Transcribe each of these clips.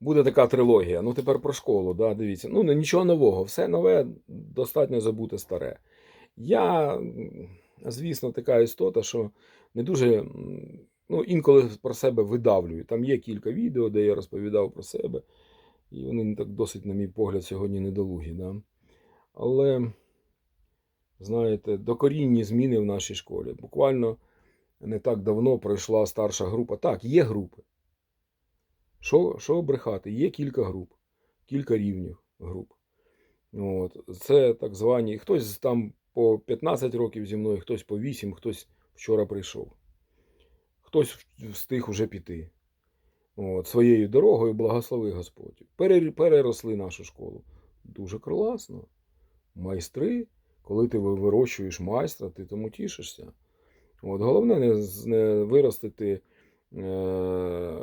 буде така трилогія. Ну, тепер про школу, да, дивіться. Ну, нічого нового, все нове, достатньо забути старе. Я, звісно, така істота, що не дуже ну, інколи про себе видавлюю. Там є кілька відео, де я розповідав про себе, і вони так досить, на мій погляд, сьогодні недолугі. Да? Але, знаєте, докорінні зміни в нашій школі. Буквально не так давно пройшла старша група. Так, є групи. Що, що брехати? Є кілька груп, кілька рівнів груп. От. Це так звані. Хтось там по 15 років зі мною, хтось по 8, хтось вчора прийшов. Хтось встиг уже піти. От, своєю дорогою, благослови Господь. Переросли нашу школу. Дуже класно. Майстри, коли ти вирощуєш майстра, ти тому тішишся. От, головне не, не виростити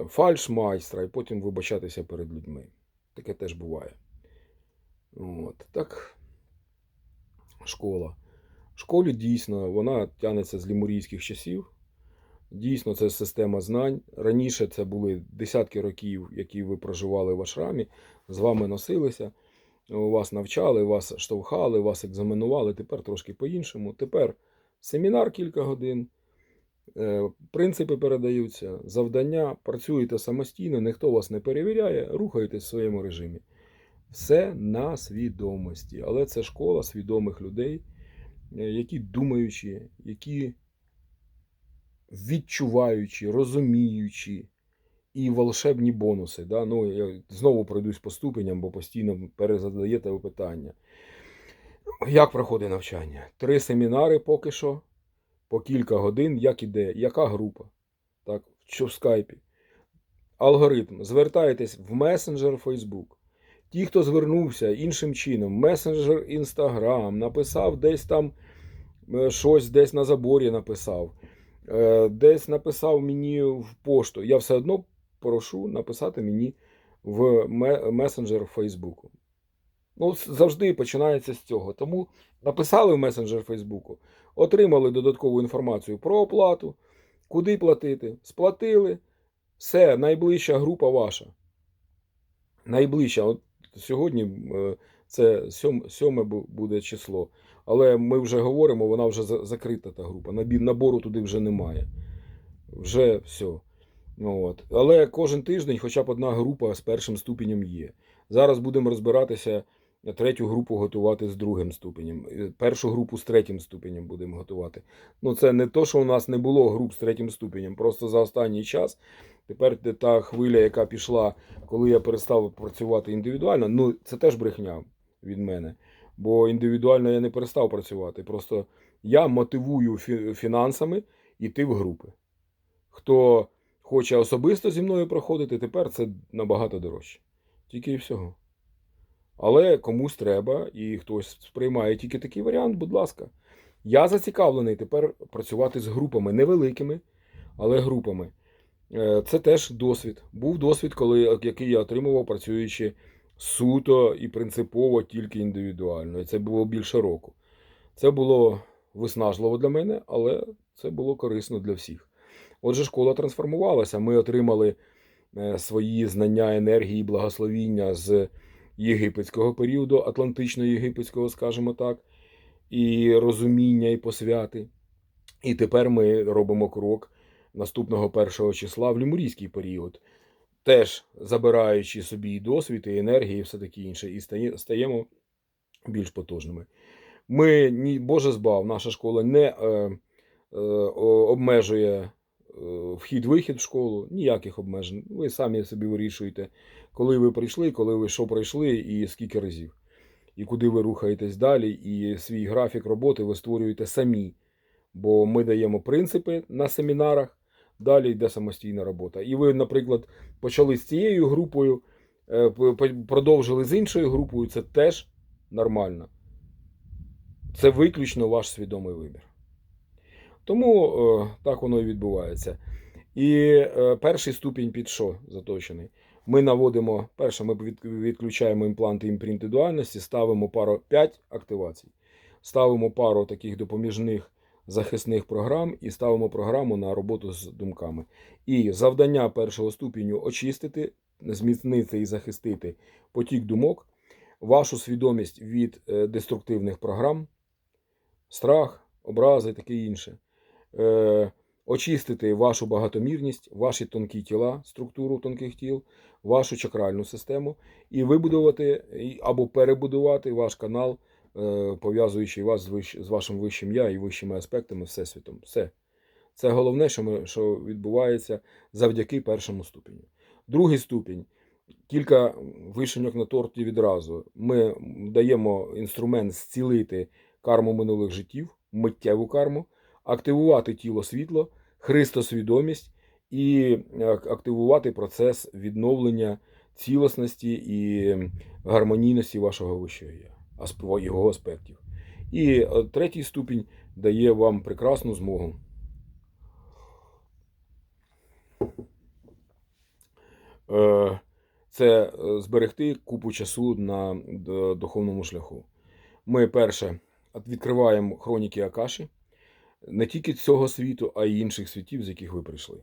фальш майстра і потім вибачатися перед людьми. Таке теж буває. От, так, школа. В школі дійсно вона тягнеться з лімурійських часів. Дійсно, це система знань. Раніше це були десятки років, які ви проживали в ашрамі, з вами носилися, вас навчали, вас штовхали, вас екзаменували. Тепер трошки по-іншому. Тепер семінар кілька годин, е, принципи передаються, завдання, працюєте самостійно, ніхто вас не перевіряє, рухаєтесь в своєму режимі. Все на свідомості. Але це школа свідомих людей, е, які думаючі, які відчуваючі, розуміючі і волшебні бонуси. Да? Ну, я знову пройдусь по ступеням, бо постійно перезадаєте питання. Як проходить навчання? Три семінари поки що, по кілька годин, як іде, яка група? Так, що в скайпі. Алгоритм. Звертаєтесь в месенджер Facebook. Ті, хто звернувся іншим чином, месенджер Instagram, написав десь там е, щось десь на заборі написав, е, десь написав мені в пошту. Я все одно прошу написати мені в ме- месенджер Фейсбуку. Ну, завжди починається з цього. Тому написали в месенджер Фейсбуку, отримали додаткову інформацію про оплату, куди платити, сплатили. Все, найближча група ваша. Найближча. От сьогодні е, це сьом, сьоме буде число. Але ми вже говоримо, вона вже закрита та група. Набору туди вже немає. Вже все. Ну, От. Але кожен тиждень хоча б одна група з першим ступенем є. Зараз будемо розбиратися, третю групу готувати з другим ступенем. Е, Першу групу з третім ступенем будемо готувати. Ну, це не то, що у нас не було груп з третім ступенем. Просто за останній час тепер та хвиля, яка пішла, коли я перестав працювати індивідуально, ну це теж брехня від мене. Бо індивідуально я не перестав працювати. Просто я мотивую фінансами йти в групи. Хто хоче особисто зі мною проходити, тепер це набагато дорожче. Тільки і всього. Але комусь треба, і хтось сприймає тільки такий варіант, будь ласка. Я зацікавлений тепер працювати з групами невеликими, але групами. Е, Це теж досвід. Був досвід, коли, який я отримував, працюючи суто і принципово тільки індивідуально. І це було більше року. Це було виснажливо для мене, але це було корисно для всіх. Отже, школа трансформувалася. Ми отримали е, свої знання енергії, благословіння з єгипетського періоду, атлантично-єгипетського, скажімо так, і розуміння, і посвяти. І тепер ми робимо крок наступного першого числа в лімурійський період, теж забираючи собі і досвід, і енергії, і все таке інше, і стаємо більш потужними. Ми, Боже збав, наша школа не е, е, обмежує вхід-вихід в школу, ніяких обмежень. Ви самі собі вирішуєте, коли ви прийшли, коли ви що пройшли і скільки разів. І куди ви рухаєтесь далі, і свій графік роботи ви створюєте самі. Бо ми даємо принципи на семінарах, далі йде самостійна робота. І ви, наприклад, почали з цією групою, е, продовжили з іншою групою, це теж нормально. Це виключно ваш свідомий вибір. Тому е, так воно і відбувається. І е, перший ступінь під що заточений? Ми наводимо, перше, ми від- відключаємо імпланти імпринти дуальності, ставимо пару 5 активацій, ставимо пару таких допоміжних захисних програм і ставимо програму на роботу з думками. І завдання першого ступеню очистити, зміцнити і захистити потік думок, вашу свідомість від е, деструктивних програм, страх, образи, і таке інше. Е, очистити вашу багатомірність, ваші тонкі тіла, структуру тонких тіл, вашу чакральну систему і вибудувати або перебудувати ваш канал, е, пов'язуючи вас з, вищ- з вашим вищим я і вищими аспектами Всесвітом. Все. Це головне, що, ми, що відбувається завдяки першому ступеню. Другий ступінь. Кілька вишеньок на торті відразу. Ми даємо інструмент зцілити карму минулих життів, миттєву карму, активувати тіло світло, христосвідомість і е, активувати процес відновлення цілісності і гармонійності вашого вищого я, його аспектів. І е, третій ступінь дає вам прекрасну змогу. Е, Це зберегти купу часу на духовному шляху. Ми перше відкриваємо хроніки Акаші не тільки цього світу, а й інших світів, з яких ви прийшли.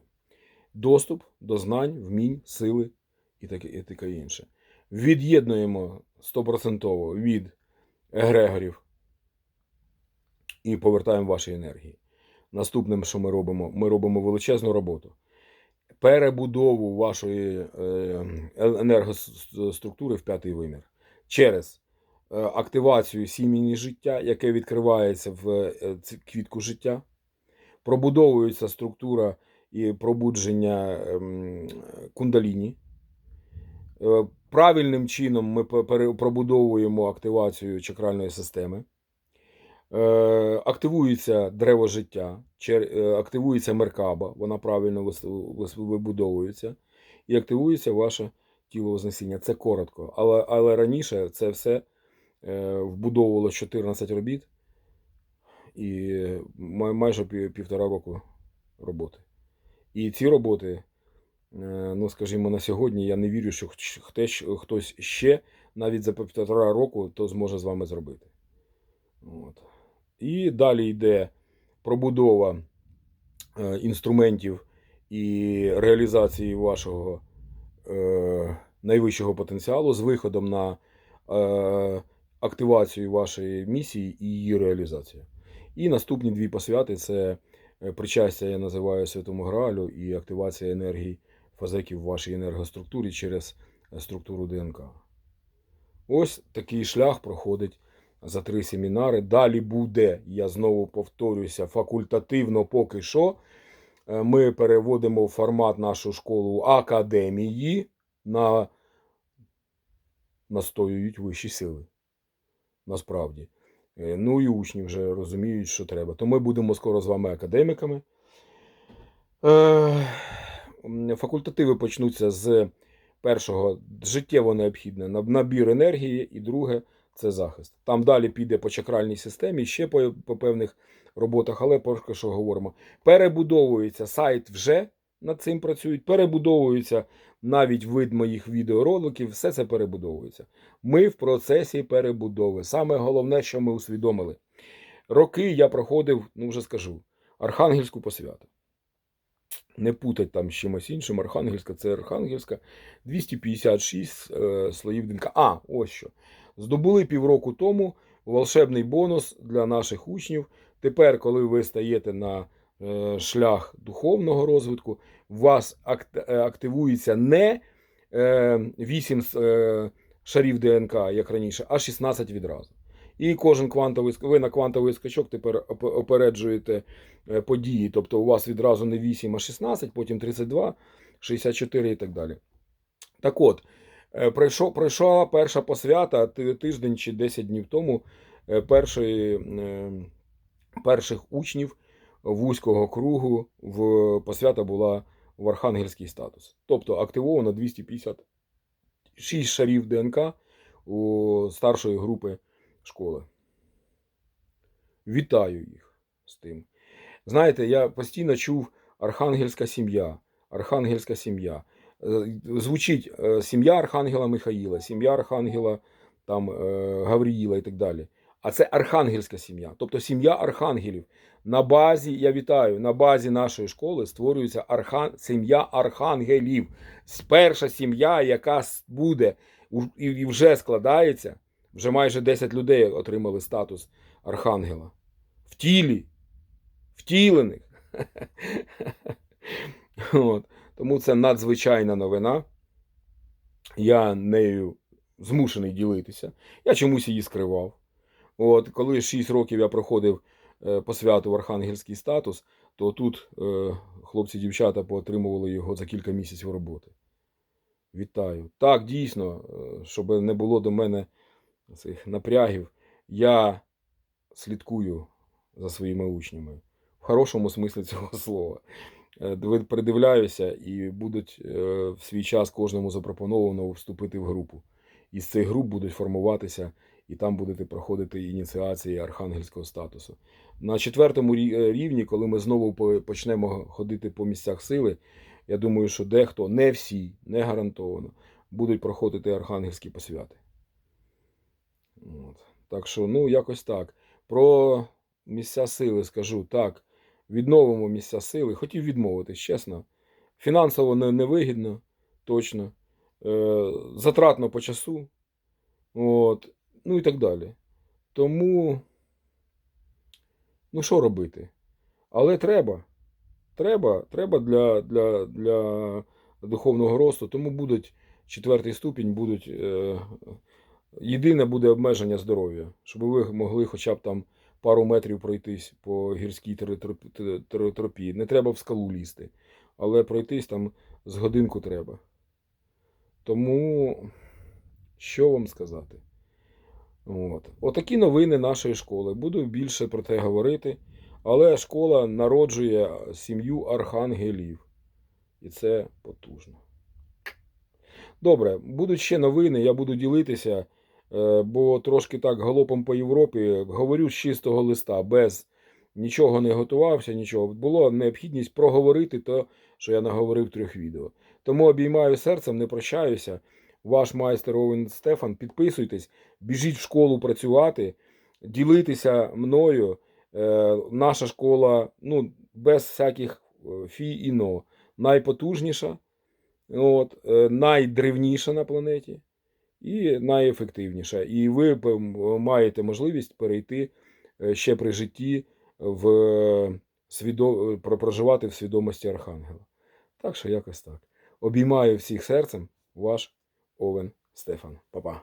Доступ до знань, вмінь, сили і таке, і таке інше. Від'єднуємо стопроцентово від егрегорів і повертаємо ваші енергії. Наступним, що ми робимо, ми робимо величезну роботу. Перебудову вашої е, енергоструктури в п'ятий вимір через активацію сім'ї життя, яке відкривається в е, квітку життя, пробудовується структура і пробудження ем, кундаліні. Е, Правильним чином ми пробудовуємо активацію чакральної системи. Е, Активується древо життя, е, активується меркаба, вона правильно вибудовується, і активується ваше тіло Вознесіння. Це коротко. Але, але раніше це все е, вбудовувало 14 робіт і майже півтора року роботи. І ці роботи, е, ну скажімо, на сьогодні я не вірю, що хтось- ще навіть за півтора року то зможе з вами зробити. От. І далі йде пробудова е, інструментів і реалізації вашого е, найвищого потенціалу з виходом на е, активацію вашої місії і її реалізацію. І наступні дві посвяти це е, причастя, я називаю Святому Гралю, і активація енергії фазеків в вашій енергоструктурі через е, структуру ДНК. Ось такий шлях проходить за три семінари. Далі буде, я знову повторюся, факультативно поки що. Е, Ми переводимо формат нашу школу академії на настоюють вищі сили. Насправді. Е, Ну і учні вже розуміють, що треба. То ми будемо скоро з вами академіками. Е, Факультативи почнуться з першого життєво необхідне набір енергії, і друге це захист. Там далі піде по чакральній системі, ще по, по певних роботах, але поки що говоримо. Перебудовується сайт вже над цим працюють, перебудовується навіть вид моїх відеороликів, все це перебудовується. Ми в процесі перебудови. Саме головне, що ми усвідомили. Роки я проходив, ну вже скажу, Архангельську посвяту. Не путать там з чимось іншим. Архангельська це Архангельська. 256 е, слоїв ДНК. А, ось що. Здобули півроку тому волшебний бонус для наших учнів. Тепер, коли ви стаєте на шлях духовного розвитку, у вас е, активується не е, 8 е, шарів ДНК, як раніше, а 16 відразу. І кожен квантовий ви на квантовий скачок тепер опереджуєте е, події. Тобто у вас відразу не 8, а 16, потім 32, 64 і так далі. Так от, е, пройшов, пройшла перша посвята тиждень чи 10 днів тому е, першої, е, перших учнів вузького кругу в посвята була в архангельський статус. Тобто активовано 256 шарів ДНК у старшої групи школи. Вітаю їх з тим. Знаєте, я постійно чув архангельська сім'я, архангельська сім'я. Е, Звучить е, сім'я Архангела Михаїла, сім'я Архангела там, е, Гавріїла і так далі. А це архангельська сім'я, тобто сім'я архангелів. На базі, я вітаю, на базі нашої школи створюється архан, сім'я архангелів. Перша сім'я, яка буде і вже складається, вже майже 10 людей отримали статус архангела. В тілі, втілених. От. Тому це надзвичайна новина. Я нею змушений ділитися. Я чомусь її скривав. От, коли 6 років я проходив е, по святу в архангельський статус, то тут е, хлопці-дівчата поотримували його за кілька місяців роботи. Вітаю. Так, дійсно, е, щоб не було до мене цих напрягів, я слідкую за своїми учнями в хорошому смислі цього слова. Е, Придивляюся, і будуть е, в свій час кожному запропоновано вступити в групу. Із цих груп будуть формуватися, і там будете проходити ініціації архангельського статусу. На четвертому е, рівні, коли ми знову почнемо ходити по місцях сили, я думаю, що дехто, не всі, не гарантовано, будуть проходити архангельські посвяти. От. Так що, ну, якось так. Про місця сили скажу так. Відновимо місця сили. Хотів відмовитись, чесно. Фінансово не- невигідно, точно. Е, затратно по часу. От. Ну і так далі. Тому, ну що робити? Але треба. Треба, треба для, для, для духовного росту. Тому будуть четвертий ступінь, будуть. Е, єдине буде обмеження здоров'я, щоб ви могли хоча б там пару метрів пройтись по гірській тропі. Не треба в скалу лізти, але пройтись там з годинку треба. Тому що вам сказати? От. Отакі новини нашої школи. Буду більше про це говорити. Але школа народжує сім'ю архангелів. І це потужно. Добре, будуть ще новини, я буду ділитися, е, бо трошки так галопом по Європі говорю з чистого листа, без нічого не готувався, нічого. Була необхідність проговорити те, що я наговорив в трьох відео. Тому обіймаю серцем, не прощаюся. Ваш майстер Овен Стефан. Підписуйтесь, біжіть в школу працювати, ділитися мною. Е, наша школа, ну, без всяких е, фі і но, найпотужніша, от, е, найдревніша на планеті і найефективніша. І ви маєте можливість перейти ще при житті в свідо... проживати в свідомості Архангела. Так що якось так. Обіймаю всіх серцем, ваш Овен Стефан. Па-па.